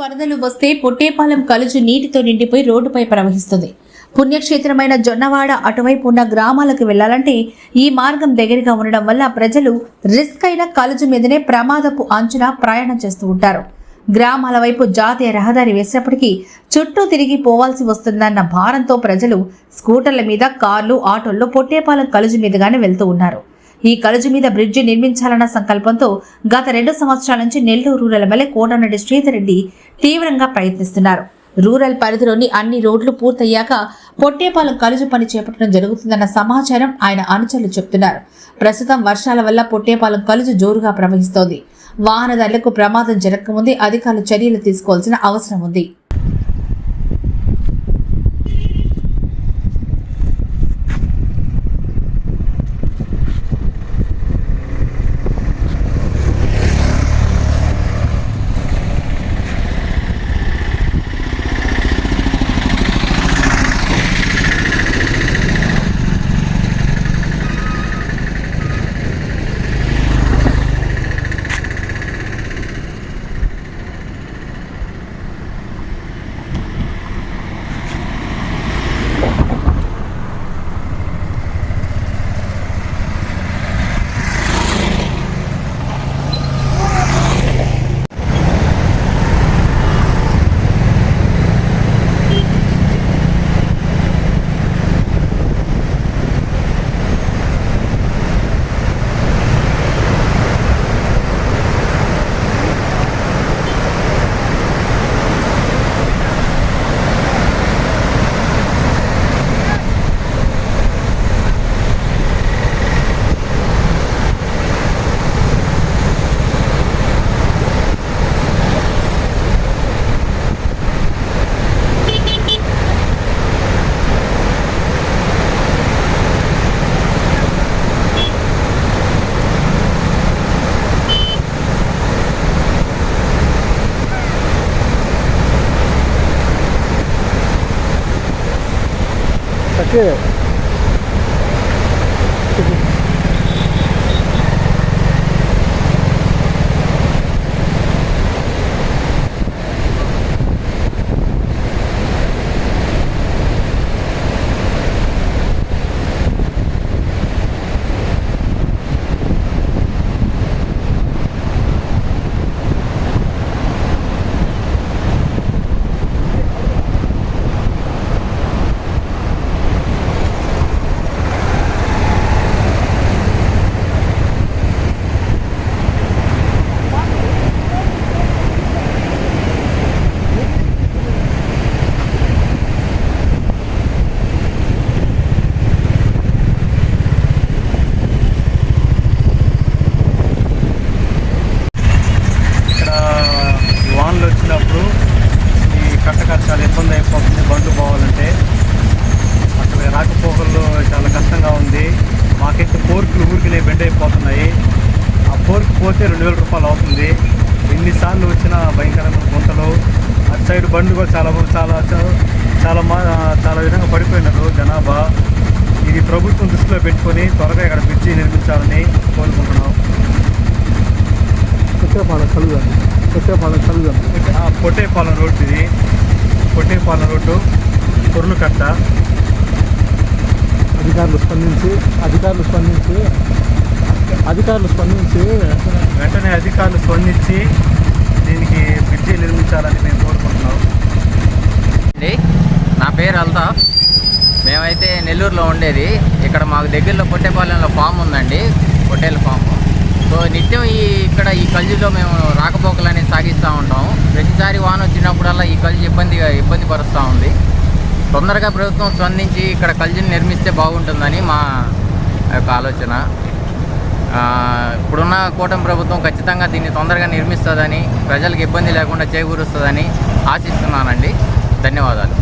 వరదలు వస్తే పొట్టేపాలెం కలుజు నీటితో నిండిపోయి రోడ్డుపై ప్రవహిస్తుంది. పుణ్యక్షేత్రమైన జొన్నవాడ అటువైపు ఉన్న గ్రామాలకు వెళ్ళాలంటే ఈ మార్గం దగ్గరగా ఉండడం వల్ల ప్రజలు రిస్క్ అయిన కలుజు మీదనే ప్రమాదపు అంచున ప్రయాణం చేస్తూ ఉంటారు. గ్రామాల వైపు జాతీయ రహదారి వేసినప్పటికీ చుట్టూ తిరిగి పోవాల్సి వస్తుందన్న భారంతో ప్రజలు స్కూటర్ల మీద కార్లు ఆటోల్లో పొట్టేపాలెం కలుజు మీదుగానే వెళ్తూ ఉన్నారు. ఈ కలుజు మీద బ్రిడ్జి నిర్మించాలన్న సంకల్పంతో గత రెండు సంవత్సరాల నుంచి నెల్లూరు రూరల్ ఎమ్మెల్యే కోటనరెడ్డి శ్రీధర్ రెడ్డి తీవ్రంగా ప్రయత్నిస్తున్నారు. రూరల్ పరిధిలోని అన్ని రోడ్లు పూర్తయ్యాక పొట్టేపాలెం కలుజు పని చేపట్టడం జరుగుతుందన్న సమాచారం ఆయన అనుచరులు చెప్తున్నారు. ప్రస్తుతం వర్షాల వల్ల పొట్టేపాలెం కలుజు జోరుగా ప్రవహిస్తోంది. వాహనదారులకు ప్రమాదం జరగకముందే అధికారులు చర్యలు తీసుకోవాల్సిన అవసరం ఉంది. Yeah. చాలా ఇబ్బంది అయిపోతుంది బండ్లు పోవాలంటే. అక్కడ రాకపోకల్లో చాలా కష్టంగా ఉంది. మాకైతే పోర్కులు ఊరికినే బెండ్ అయిపోతున్నాయి. ఆ పోర్క్ పోతే రెండు వేల రూపాయలు అవుతుంది. ఎన్నిసార్లు వచ్చినా భయంకరమైన గుంటలు అటు సైడ్ బండ్లు కూడా చాలా చాలా చాలా- చాలా మా చాలా విధంగా పడిపోయినారు జనాభా. ఇది ప్రభుత్వం దృష్టిలో పెట్టుకొని త్వరగా ఇక్కడ బ్రిడ్జి నిర్మించాలని కోరుకుంటున్నాం. కొత్తపాలెం కలుగా కొత్తపాలెం కలుగా ఆ, పొట్టేపాలెం రోడ్డు ఇది. పొట్టేపాలెం రోడ్డు కొర్లుకట్ట అధికారులు స్పందించి అధికారులు స్పందించి అధికారులు స్పందించి. వెంటనే అధికారులు స్పందించి దీనికి బ్రిడ్జి నిర్మించాలని మేము కోరుకుంటున్నాం. అండి నా పేరు అల్తాఫ్ మేమైతే నెల్లూరులో ఉండేది. ఇక్కడ మాకు దగ్గరలో పొట్టేపాలెంలో ఫామ్ ఉందండి. పొట్టేల ఫామ్. సో నిత్యం ఈ ఇక్కడ ఈ కల్జీలో మేము రాకపోకలని సాగిస్తూ ఉంటాం ప్రతిసారి వాన వచ్చినప్పుడల్లా ఈ కల్జీ ఇబ్బందిగా ఇబ్బంది పరుస్తూ ఉంది. తొందరగా ప్రభుత్వం స్పందించి ఇక్కడ కల్జీని నిర్మిస్తే బాగుంటుందని మా యొక్క ఆలోచన. ఇప్పుడున్న కూటమి ప్రభుత్వం ఖచ్చితంగా దీన్ని తొందరగా నిర్మిస్తుందని ప్రజలకు ఇబ్బంది లేకుండా చేకూరుస్తుందని ఆశిస్తున్నానండి. ధన్యవాదాలు.